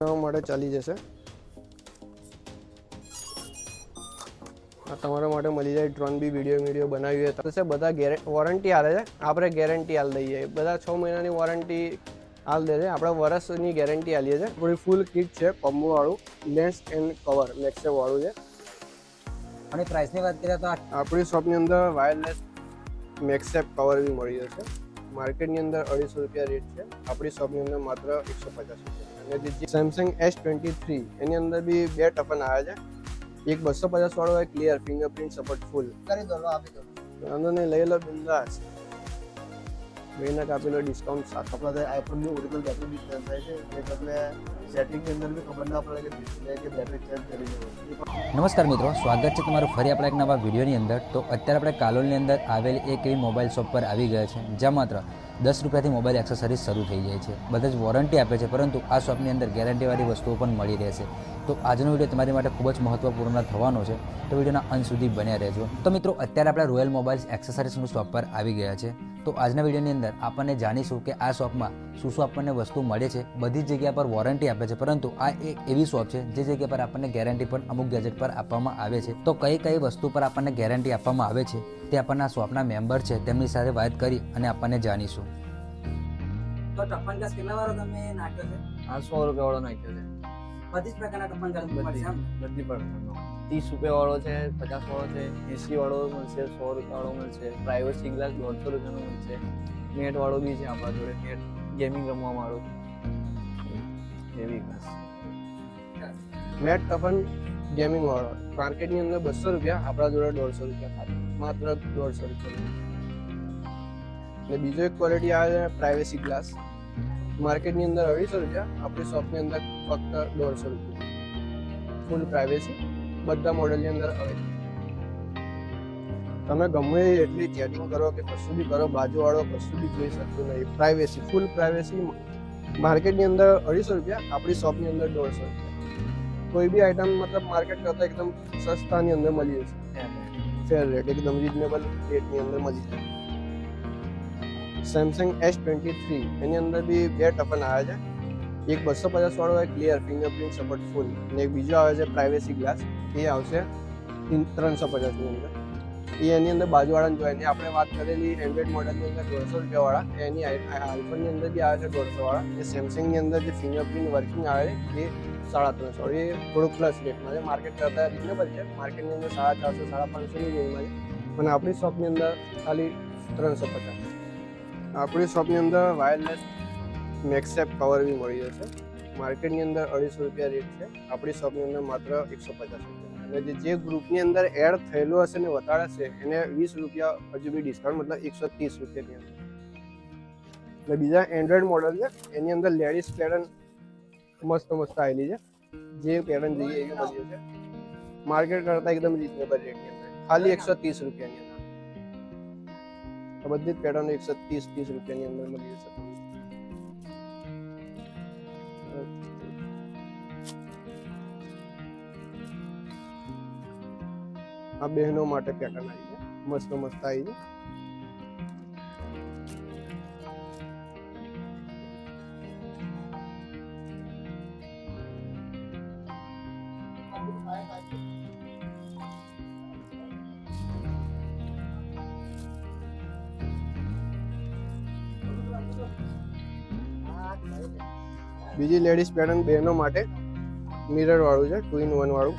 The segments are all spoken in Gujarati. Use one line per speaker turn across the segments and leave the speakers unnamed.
માટે ચાલી જશે. તમારા માટે મળી જાય ડ્રોન બી વીડિયો વીડિયો બનાવી હોય તો. બધા ગેરે વોરંટી આલે છે? આપણે ગેરંટી આલ દઈએ. બધા છ મહિનાની વોરંટી આલ દે છે. આપણે વર્ષની ગેરંટી આલીએ છીએ. થોડી ફૂલ કિટ છે કોમ્બોવાળું લેન્સ એન્ડ કવર વાળું છે.
અને પ્રાઇસની વાત કરીએ તો
આપણી શોપની અંદર વાયરલેસ મેક્સેપ કવર બી મળી જશે. માર્કેટની અંદર અઢીસો રૂપિયા રેટ છે. આપણી શોપની અંદર માત્ર એકસો પચાસ રૂપિયા. સેમસંગ એસ ટ્વેન્ટી થ્રી એની અંદર બી બે ટપન આવ્યા છે. એક બસો પચાસ વાળો હોય ક્લિયર ફિંગરપ્રિન્ટ સપોર્ટ ફૂલ
કરી દો આપી દો.
વાંધો નહીં લઈ લો બિંદાસ. મહિના કાપેલો ડિસ્કાઉન્ટ સાથે
આપણે આઈફોનની ઓરિજિનલ બેટરી બી ચેન્જ થાય છે. એટલે તમને સેટિંગની અંદર બી ખબર ના પડે કે ડિસ્પ્લે કે બેટરી ચેન્જ કરી દેવું
નમસ્કાર મિત્રો સ્વાગત છે તમારું ફરી આપણા એક નવા વિડીયોની અંદર. તો અત્યારે આપણે કાલોલની અંદર આવેલી એક એવી મોબાઈલ શોપ પર આવી ગયા છે જ્યાં માત્ર દસ રૂપિયાથી મોબાઈલ એક્સેસરીઝ શરૂ થઈ જાય છે. બધા જ વોરંટી આપે છે, પરંતુ આ શોપની અંદર ગેરંટીવાળી વસ્તુઓ પણ મળી રહેશે. તો આજનો વીડિયો તમારી માટે ખૂબ જ મહત્વપૂર્ણ થવાનો છે. તો વિડીયોના અંત સુધી બન્યા રહેજો. તો મિત્રો, અત્યારે આપણે રોયલ મોબાઈલ્સ એક્સેસરીઝનું શોપ પર આવી ગયા છે. તો આજના વિડીયોની અંદર આપણને જાણીશું કે આ શોપમાં શું શું આપણને વસ્તુ મળે છે. બધી જ જગ્યા પર વોરંટી આપે છે, પરંતુ આ એક એવી શોપ છે જે જગ્યા પર આપણને ગેરંટી પણ અમુક ગેજેટ પર આપવામાં આવે છે. તો કઈ કઈ વસ્તુ પર આપણને ગેરંટી આપવામાં આવે છે? તે આપણના સ્વપ્ના શોપના મેમ્બર છે તેમની સાથે વાત કરી અને આપણને જાણીશું.
તો ટપ્પન ગ્લાસ કેટલા વાળો તમે નાખ્યો છે?
આ સો રૂપિયા વાળો નાખ્યો છે.
બધી જ પ્રકારના ટપ્પન ગ્લાસ મળશે એમ?
બધી પ્રકારનો ત્રીસ રૂપિયા વાળો છે પચાસ વાળો છે એસી વાળો મળશે સો રૂપિયા વાળો મળશે પ્રાઇવસી ગ્લાસ દોઢસો રૂપિયાનો મળશે. નેટ વાળો બી છે આપણા જોડે નેટ ગેમિંગ રમવા વાળો. એવી ગ્લાસ નેટ ટપન ગેમિંગ વાળો. માર્કેટની અંદર બસો રૂપિયા આપણા જોડે દોઢસો રૂપિયા ખાલી માત્ર દોઢસો રૂપિયા. અને બીજો એક ક્વોલિટી આવે છે પ્રાઇવેસી ગ્લાસ માર્કેટની અંદર અઢીસો રૂપિયા, આપણી શોપની અંદર ફક્ત દોઢસો રૂપિયા. ફૂલ પ્રાઇવેસી બધા મોડેલની અંદર છે. તમે ગમે એટલી ચેટિંગ કરો કે કશું બી કરો, બાજુવાળો કશું બી જોઈ શકતું નહીં. પ્રાઇવેસી ફૂલ પ્રાઇવેસી માર્કેટની અંદર અઢીસો રૂપિયા, આપણી શોપની અંદર દોઢસો રૂપિયા. કોઈ બી આઈટમ મતલબ માર્કેટ કરતાં એકદમ સસ્તાની અંદર મળી જશે. ફેર રેટ એકદમ રિઝનેબલ રેટની અંદર મળી જાય. સેમસંગ એસ ટ્વેન્ટી થ્રી એની અંદર બી બે ટપન આવે છે. એક બસો પચાસ વાળો હોય ક્લિયર ફિંગરપ્રિન્ટ સપોર્ટ ફૂલ અને એક બીજો આવે છે પ્રાઇવેસી ગ્લાસ એ આવશે ત્રણસો પચાસની અંદર. એ એની અંદર બાજુવાળાને જોઈએ આપણે વાત કરેલી એન્ડ્રોઈડ મોડલની અંદર દોઢસો રૂપિયાવાળા. એની આઈફોનની અંદર બી આવે છે દોઢસો વાળા એ સેમસંગની અંદર જે ફિંગરપ્રિન્ટ વર્કિંગ આવે છે, એ સાડા ત્રણસો. એ થોડુંક પ્લસ રેટમાં છે. માર્કેટ કરતાં રિઝનેબલ છે. માર્કેટની અંદર સાડા ચારસો, સાડા પાંચસોની રેન્જમાં છે. અને આપણી શોપની અંદર ખાલી ત્રણસો પચાસ. આપણી શોપની અંદર વાયરલેસ મેક્સેપ કવર બી મળી જશે. માર્કેટની અંદર અઢીસો રૂપિયા રેટ છે. આપણી શોપની અંદર માત્ર એકસો પચાસ રૂપિયા. અને જે ગ્રુપની અંદર એડ થયેલું હશે ને વતાડશે એને વીસ રૂપિયા હજુ બી ડિસ્કાઉન્ટ મતલબ એકસો ત્રીસ રૂપિયાની અંદર. એટલે બીજા એન્ડ્રોઈડ મોડલ છે. એની અંદર લેડીઝ પેટર્ન મસ્ત મસ્ત આવેલી છે. જે પેટર્ન જોઈએ એવી બધી છે. માર્કેટ કરતા એકદમ રીઝનેબલ રેટની અંદર. ખાલી એકસો ત્રીસ રૂપિયાની અંદર. બધી જ પેટર્ન એકસો ત્રીસ ત્રીસ રૂપિયાની અંદર મળી જશે. આ બહેનો માટે પેટર્ન આવી છે. મસ્ત મસ્ત આવી છે. બીજી લેડીઝ પેટર્ન બહેનો માટે મિરર વાળું છે ટુ ઇન વન વાળું.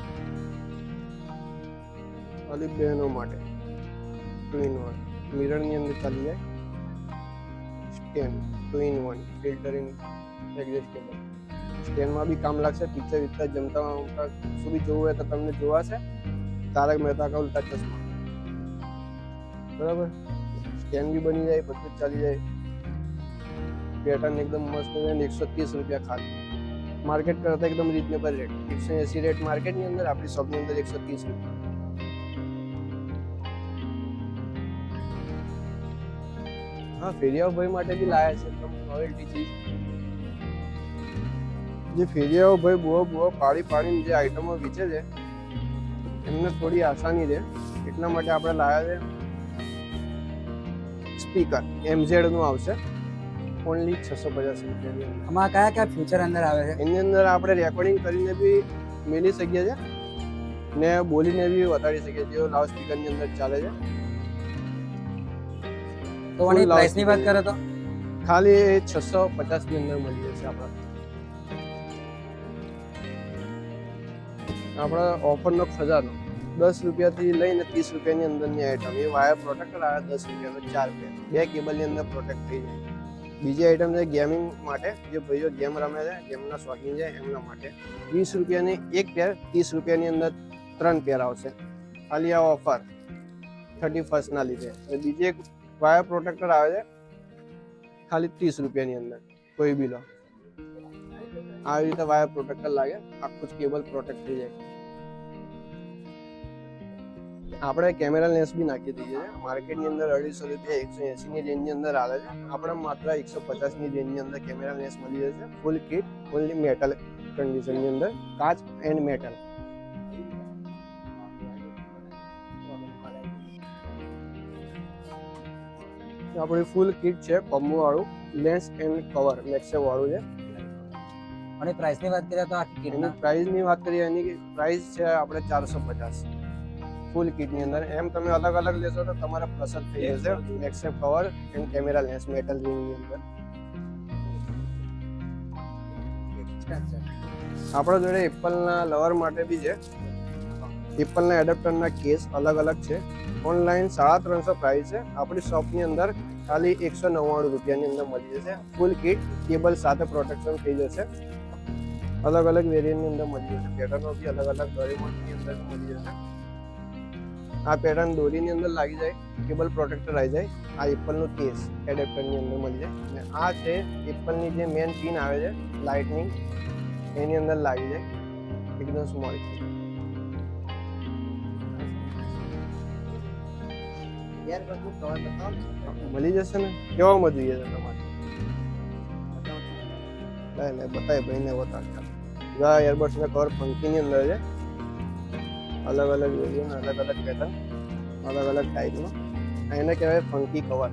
ખાલી બહેનો માટે ટુ ઇન વન મિરરની અંદર ચાલી જાય. Stand two in one filter in adjustable સ્ટેન્ડમાં બી કામ લાગશે પિક્ચર વિક્ચર જમતા શું બી જોવું હોય તો તમને જોવાશે તારક મહેતા કા ઉલ્ટા ચશ્મા. બરાબર? સ્ટેન્ડ બી બની જાય બધું ચાલી જાય. પેટર્ન એકદમ મસ્ત છે અને એકસો ત્રીસ રૂપિયા ખાલી માર્કેટ કરતાં એકદમ રિઝનેબલ રેટ એકસો એસી રેટ માર્કેટની અંદર આપણી શોપની અંદર એકસો ત્રીસ રૂપિયા હા ફેરિયાઓ ભાઈ માટે બી લાયા છે એકદમ નોવેલ્ટી ચીજ જે ફેરિયાઓ ભાઈ બુઓ બુઓ પાડી પાડીને જે આઈટમો વેચે છે એમને થોડી આસાની રહે એટલા માટે આપણે લાયા છે સ્પીકર એમઝેડનું આવશે ઓનલી છસો પચાસ રૂપિયાની અંદર.
આમાં કયા કયા ફ્યુચર અંદર આવે છે?
એની અંદર આપણે રેકોર્ડિંગ કરીને બી મેળવી શકીએ છીએ ને બોલીને બી વધારી શકીએ છીએ. લાઉડ સ્પીકરની અંદર ચાલે છે.
તો આની પ્રાઇસની વાત
કરે
કરો તો?
ખાલી છસો પચાસની અંદર મળી જશે આપણે. આપણા ઓફરનો ખજાનો દસ રૂપિયાથી લઈને ત્રીસ રૂપિયાની અંદરની આઈટમ એ વાયર પ્રોટેક્ટર આવે દસ રૂપિયાનો ચાર રૂપિયા. બે કેબલની અંદર પ્રોટેક્ટ થઈ જાય. બીજી આઈટમ છે ગેમિંગ માટે. જે ભાઈઓ ગેમ રમે છે ગેમના શોખીન છે, એમના માટે વીસ રૂપિયાની એક પેર ત્રીસ રૂપિયાની અંદર ત્રણ પેર આવશે. ખાલી આ ઓફર થર્ટી ફર્સ્ટના લીધે. અને બીજી એક વાયર પ્રોટેક્ટર આવે છે, ખાલી ત્રીસ રૂપિયાની અંદર, કોઈ બી લો. આવી રીતે વાયર પ્રોટેક્ટર લાગે, આખું જ કેબલ પ્રોટેક્ટ થઈ જાય. આપણે કેમેરા લેન્સ બી નાખી દઈએ. છીએ માર્કેટની અંદર અઢીસો રૂપિયા એકસો એંસીની રેન્જની અંદર આવે છે. આપણે માત્ર એકસો પચાસની રેન્જની અંદર કેમેરા લેન્સ મળી જશે ફૂલ કિટ ઓનલી મેટલ કન્ડિશનની અંદર કાચ એન્ડ મેટલ આપણી ફૂલ કિટ છે કોમ્બો વાળું લેન્સ એન્ડ કવર મેક્સેવ વાળું છે.
અને પ્રાઇસની વાત કરીએ તો
આ
કિટના
પ્રાઇસની વાત કરીએ એની પ્રાઇસ છે આપણે ચારસો પચાસ. ફૂલ કિટની અંદર. એમ તમે અલગ અલગ લેશો તો તમારે પ્લસ જ થઈ જશે. MagSafe cover and camera lens metal રિંગની અંદર. આપણા જોડે એપલના લવર માટે બી છે. એપલના એડપ્ટરના કેસ અલગ અલગ છે. ઓનલાઈન સાડા ત્રણસો પ્રાઇસ છે. આપણી શોપની અંદર ખાલી એકસો નવ્વાણું રૂપિયાની અંદર મળી જશે. ફૂલ કિટ કેબલ સાથે પ્રોટેક્શન થઈ જશે. અલગ અલગ વેરિયન્ટની અંદર મળી જશે. પેટર્નો બી અલગ અલગ ડોરેમોનની અંદર મળી જશે. આ પેટર્ન દોરીની અંદર લાગી જાય કેબલ પ્રોટેક્ટર આવી જાય આ એપલનું કેસ એડેપ્ટરની અંદર મળી જાય. અને આ છે એપલની જે મેન પિન આવે છે લાઇટનિંગ એની અંદર લાગી જાય એકદમ સ્મોલ મળી જશે ને? કેવામાં જોઈએ છે તમારે? લે લે બતાય ભાઈને બતાવ આ એરબડ્સ ના કવર ફંકીની અંદર છે અલગ અલગ વેરિયન્ટ અલગ અલગ પેટર્ન અલગ અલગ ટાઈપનો એને કહેવાય funky cover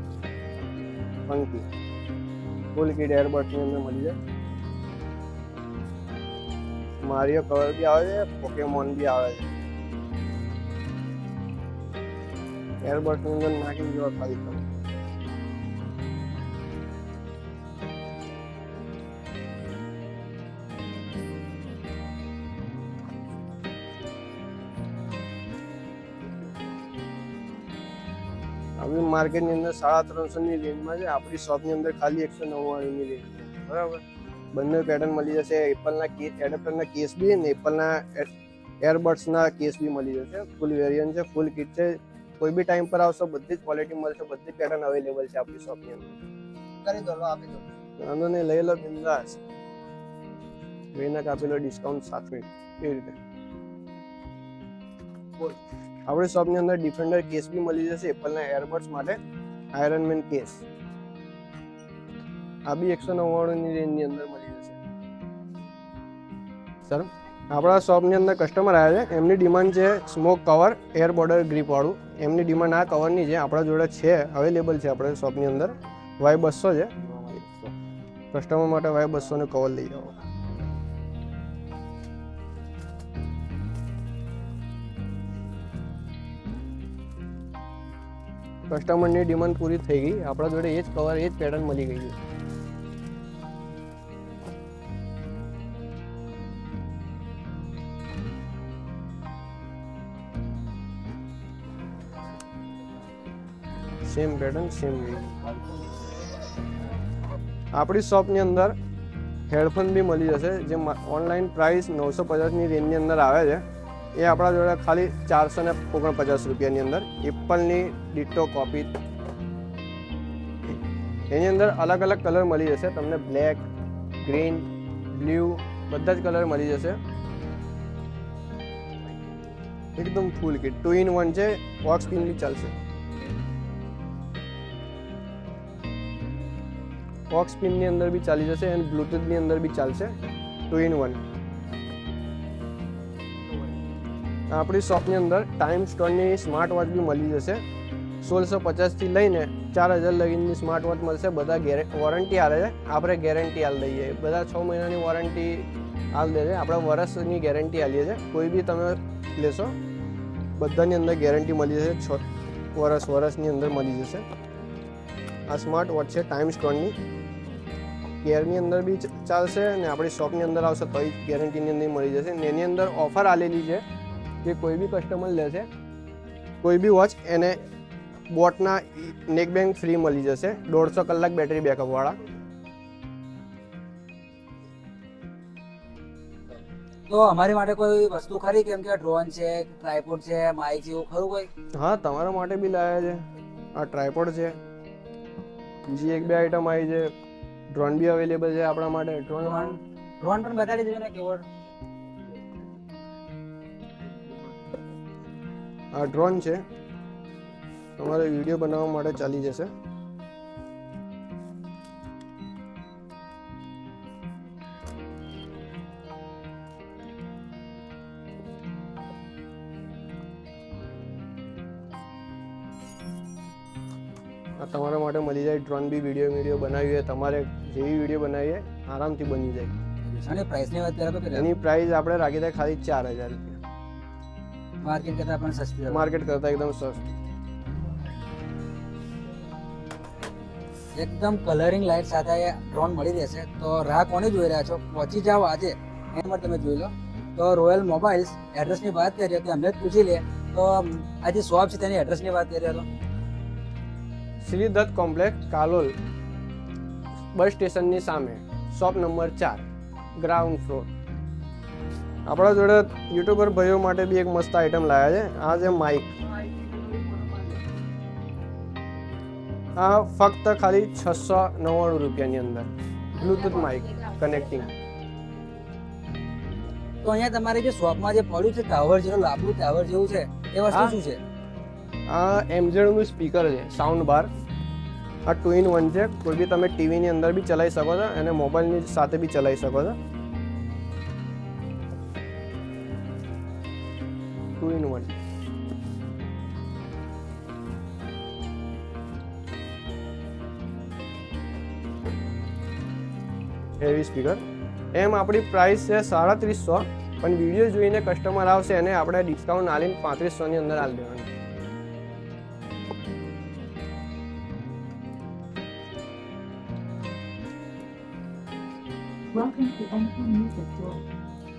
funky full kit એરબડ્સની અંદર મળી જાય મારિયો કવર બી આવે છે પોકેમોન બી આવે છે એરબડ્સની અંદર નાખીને જોવા ખાલી તમે હવે માર્કેટની અંદર સાડા ત્રણસોની રેન્જમાં છે. આપણી શોપની અંદર ખાલી એકસો નવ્વાણુંની રેન્જ છે. બરાબર? બંને પેટર્ન મળી જશે. એપલના કે એડેપ્ટરના કેસ બી ને એપલના એરબડ્સના કેસ બી મળી જશે. ફૂલ વેરિયન્ટ છે ફૂલ કિટ છે. કોઈ બી ટાઈમ પર આવશો બધી જ ક્વોલિટી મળશે બધી પેટર્ન અવેલેબલ છે આપણી શોપની અંદર.
કરી દો આપી દો.
વાંધો નહીં લઈ લો બિંદાસ. મહેનત આપેલો ડિસ્કાઉન્ટ સાથે એ રીતે?
બોલ.
આપણી શોપની અંદર ડિફેન્ડર કેસ બી મળી જશે એપલના એરબડ્સ માટે. આયરનમેન કેસ આ બી એકસો નવ્વાણુંની રેન્જની અંદર મળી જશે. સર, આપણા શોપની અંદર કસ્ટમર આવ્યા છે. એમની ડિમાન્ડ છે સ્મોક કવર એર બોર્ડર ગ્રીપવાળું એમની ડિમાન્ડ આ કવરની છે આપણા જોડે છે અવેલેબલ છે આપણે શોપની અંદર. વાય બસો છે. કસ્ટમર માટે વાય બસોનું કવર લઈ જાઓ. કસ્ટમરની ડિમાન્ડ પૂરી થઈ ગઈ. આપણા જોડે એ જ કવર એ જ પેટર્ન મળી ગઈ છે. સેમ પેટર્ન સેમ આપણી શોપની અંદર હેડફોન બી મળી જશે, જે ઓનલાઈન પ્રાઇસ નવસો પચાસની રેન્જની અંદર આવે છે. એ આપણા જોડે ખાલી ચારસો ને ઓગણપચાસ રૂપિયાની અંદર એપલની ડિટો કોપી એની અંદર અલગ અલગ કલર મળી જશે. તમને બ્લેક, ગ્રીન, બ્લુ બધા જ કલર મળી જશે. એકદમ full kit. Two in one છે બોક્સ પિન બી ચાલશે. બોક્સ પિનની અંદર બી ચાલી જશે અને બ્લૂટૂથની અંદર બી ચાલશે. Two in one. આપણી શોપની અંદર ટાઈમ સ્ટોનની સ્માર્ટ વોચ બી મળી જશે. સોળસો પચાસથી લઈને ચાર હજાર લગીની સ્માર્ટ વોચ મળશે. બધા ગેરે વોરંટી આવે છે. આપણે ગેરંટી આલ દઈએ. બધા છ મહિનાની વોરંટી આલ દે છે. આપણે વર્ષની ગેરંટી આલીએ છીએ કોઈ બી તમે લેશો, બધાની અંદર ગેરંટી મળી જશે. છ વર્ષ વર્ષની અંદર મળી જશે. આ સ્માર્ટ વોચ છે ટાઈમ સ્ટોનની ગેરની અંદર બી ચાલશે અને આપણી શોપની અંદર આવશે તો ગેરંટીની અંદર મળી જશે. ને એની અંદર ઓફર આલેલી છે. કે કોઈ બી કસ્ટમર લે છે કોઈ બી વોચ એને બોટના નેક બેંક ફ્રી મળી જશે દોઢસો કલાક બેટરી બેકઅપ વાળા.
તો અમારી માટે કોઈ વસ્તુ ખરી? કેમ કે ડ્રોન છે ટ્રાયપોડ છે માઇક જેવું ખરું કોઈ?
હા તમારા માટે બી લાવ્યા છે. આ ટ્રાયપોડ છે. બીજી એક બે આઈટમ આવી છે. ડ્રોન બી અવેલેબલ છે આપણા માટે. ડ્રોન
ડ્રોન ડ્રોન પણ બતાડી દેજો ને કેવો
આ ડ્રોન છે. તમારે વીડિયો બનાવવા માટે ચાલી જશે. આ તમારા માટે મળી જાય ડ્રોન બી વીડિયો વીડિયો બનાવી હોય તમારે જેવી વીડિયો બનાવીએ આરામથી બની જાય.
અને પ્રાઇસની વાત કરો તો
એની પ્રાઇસ આપણે રાખી દે ખાલી ચાર હજાર રૂપિયા.
માર્કેટ કરતા પણ સસ્તી.
માર્કેટ કરતાં એકદમ સસ્તી.
એકદમ કલરિંગ લાઇટ સાથે ડ્રોન મળી રહેશે. તો રાહ કોને જોઈ રહ્યા છો? પહોંચી જાઓ આજે. એના માટે તમે જોઈ લો. તો રોયલ મોબાઈલ્સ એડ્રેસની વાત કરીએ તો અમને પૂછી લે તો આ જે શોપ છે તેની એડ્રેસની વાત કરીએ તો
શ્રી દત્ત કોમ્પ્લેક્સ કાલોલ બસ સ્ટેશનની સામે. શોપ નંબર ચાર ગ્રાઉન્ડ ફ્લોર આપણા જોડે યુટ્યુબર ભાઈઓ માટે બી એક મસ્ત આઈટમ લાવ્યા છે. આ છે માઇક આ ફક્ત ખાલી છસો નવ્વાણું રૂપિયાની અંદર. બ્લૂટૂથ માઇક કનેક્ટિંગ
તો અહીંયા તમારે જે શોપમાં જે પડ્યું છે ટાવર જેવું લાંબુ ટાવર જેવું છે એ વસ્તુ શું છે?
આ એમઝેડનું સ્પીકર છે સાઉન્ડ બાર આ ટુ ઇન વન છે. કોઈ બી તમે ટીવીની અંદર બી ચલાવી શકો છો અને મોબાઈલની સાથે બી ચલાવી શકો છો. Two in one heavy speaker એમ આપણી પ્રાઇસ છે સાડત્રીસો, પણ વીડિયો જોઈને કસ્ટમર આવશે એને આપણે ડિસ્કાઉન્ટ આલીને પાંત્રીસોની અંદર આલી દેવાનું
Welcome to MP Music World.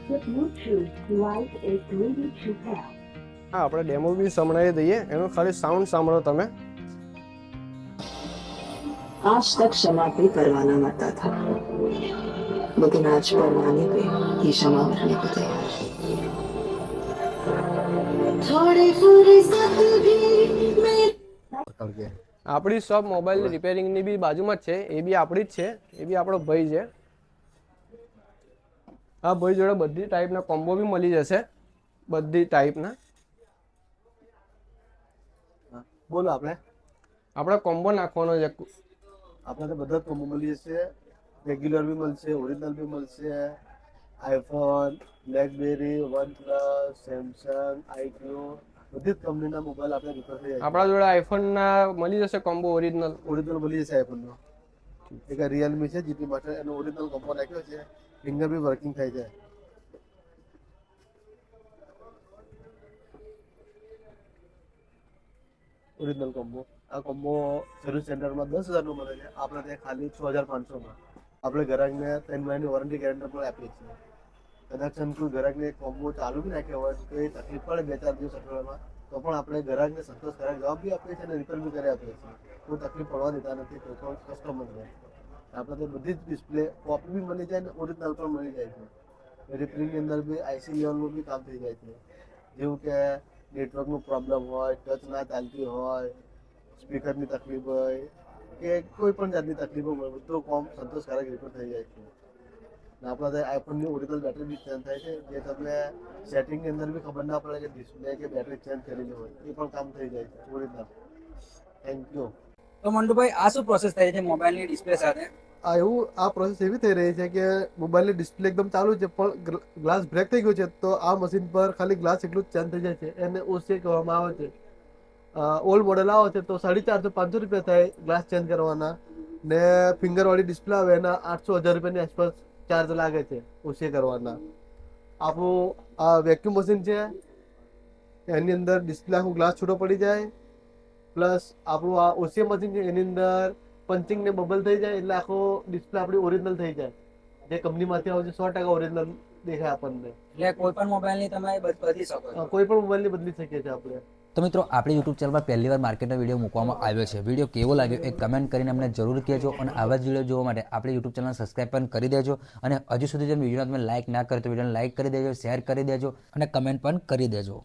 The Bluetooth device is ready to pair.
હા આપણે ડેમો બી સંભળાવી દઈએ એનો ખાલી સાઉન્ડ સાંભળો તમે
आज तक क्षमा भी परवाना मरता था लेकिन आज परवाने पे ये क्षमा मरने को तैयार है थोड़ी फुर्सत भी मेरे
આપણી શોપ મોબાઈલ રિપેરિંગની બી બાજુમાં જ છે એ બી આપણી જ છે એ બી આપણો ભાઈ છે આ ભાઈ જોડે બધી ટાઈપના કોમ્બો બી મળી જશે બધી ટાઈપના
બોલો આપણે.
આપણે કોમ્બો નાખવાનો છે.
આપણે તો બધા કોમ્બો મળી જશે. રેગ્યુલર બી મળશે ઓરિજિનલ બી મળશે. IPhone BlackBerry OnePlus Samsung iQOO બધી જ કંપનીના મોબાઈલ આપણે રિફર
આપણા જોડે આઈફોનના મળી જશે કોમ્બો ઓરિજિનલ
ઓરિજિનલ મળી જશે આઈફોનનો એક રિયલમી છે જીપી માટે એનો ઓરિજિનલ કોમ્બો નાખ્યો છે. ફિંગર બી વર્કિંગ થાય છે. Original combo. આ કોમ્બો સર્વિસ સેન્ટરમાં દસ હજારનો મળે છે. આપણે ત્યાં ખાલી છ હજાર પાંચસોમાં. આપણે ગ્રાહકને ત્રણ મહિનાની વોરંટી ગેરંટી પણ આપીએ છીએ. કદાચ કોઈ ગ્રાહકને કોમ્બો ચાલુ બી નાખ્યો હોય, તો એ તકલીફ પડે બે ચાર દિવસ અઠવાડિયામાં, તો પણ આપણે ગ્રાહકને સંતોષકારક જવાબ બી આપીએ છીએ અને રિપેર બી કરી આપીએ છીએ. કોઈ તકલીફ પડવા દેતા નથી કોઈ પણ કસ્ટમરને આપણે તો બધી જ ડિસ્પ્લે કોપી બી મળી જાય ને ઓરિજિનલ પણ મળી જાય છે. રિપેરિંગની અંદર બી આઈસી લેવલનું બી કામ થઈ જાય છે. જેવું કે નેટવર્કનું પ્રોબ્લેમ હોય, ટચ ના ચાલતી હોય, સ્પીકરની તકલીફ હોય, કે કોઈ પણ જાતની તકલીફો હોય, બધું કોમ સંતોષકારક રિપેર થઈ જાય છે. આપણા આઈફોનની ઓરિજિનલ બેટરી બી ચેન્જ થાય છે, જે તમને સેટિંગની અંદર બી ખબર ના પડે કે ડિસ્પ્લે કે બેટરી ચેન્જ કરેલી હોય, એ પણ કામ થઈ જાય છે ઓરિજિનલ થેન્ક યુ
તો મંડુભાઈ આ શું પ્રોસેસ થાય છે મોબાઈલની ડિસ્પ્લે સાથે?
આ એવું આ પ્રોસેસ એવી થઈ રહી છે કે મોબાઈલની ડિસ્પ્લે એકદમ ચાલુ છે, પણ ગ્લાસ બ્રેક થઈ ગયો છે, તો આ મશીન પર ખાલી ગ્લાસ એટલું જ ચેન્જ થઈ જાય છે, એને ઓસી કહેવામાં આવે છે. ઓલ્ડ મોડેલ આવે છે, તો સાડી ચારસો પાંચસો રૂપિયા થાય ગ્લાસ ચેન્જ કરવાના, ને ફિંગરવાળી ડિસ્પ્લે આવે, એના આઠસો હજાર રૂપિયાની આસપાસ ચાર્જ લાગે છે ઓછી કરવાના. આપણું આ વેક્યુમ મશીન છે, એની અંદર ડિસ્પ્લે આખું ગ્લાસ છૂટો પડી જાય, પ્લસ આપણું આ ઓસીએમ મશીન છે, એની અંદર પંચિંગ ને બબલ થઈ જાય એટલે આખો ડિસ્પ્લે આપણી ઓરિજિનલ થઈ જાય. જે કંપનીમાંથી આવે છે સો ટકા ઓરિજિનલ દેખાય આપણને.
એટલે કોઈ પણ મોબાઈલની તમે બદ- બદલી શકો છો.
કોઈ પણ મોબાઈલની બદલી શકીએ છીએ આપણે.
તો મિત્રો આપણી યુટ્યુબ ચેનલ પર પહેલી વાર માર્કેટનો વીડિયો મૂકવામાં આવ્યો છે. વીડિયો કેવો લાગ્યો એ કમેન્ટ કરીને અમને જરૂર કહેજો અને આવા જ વીડિયો જોવા માટે આપણી યુટ્યુબ ચેનલ સબસ્ક્રાઈબ પણ કરી દેજો. અને હજુ સુધી જો વીડિયો તમે લાઇક ના કરો તો વિડીયોને લાઇક કરી દેજો શેર કરી દેજો અને કમેન્ટ પણ કરી દેજો.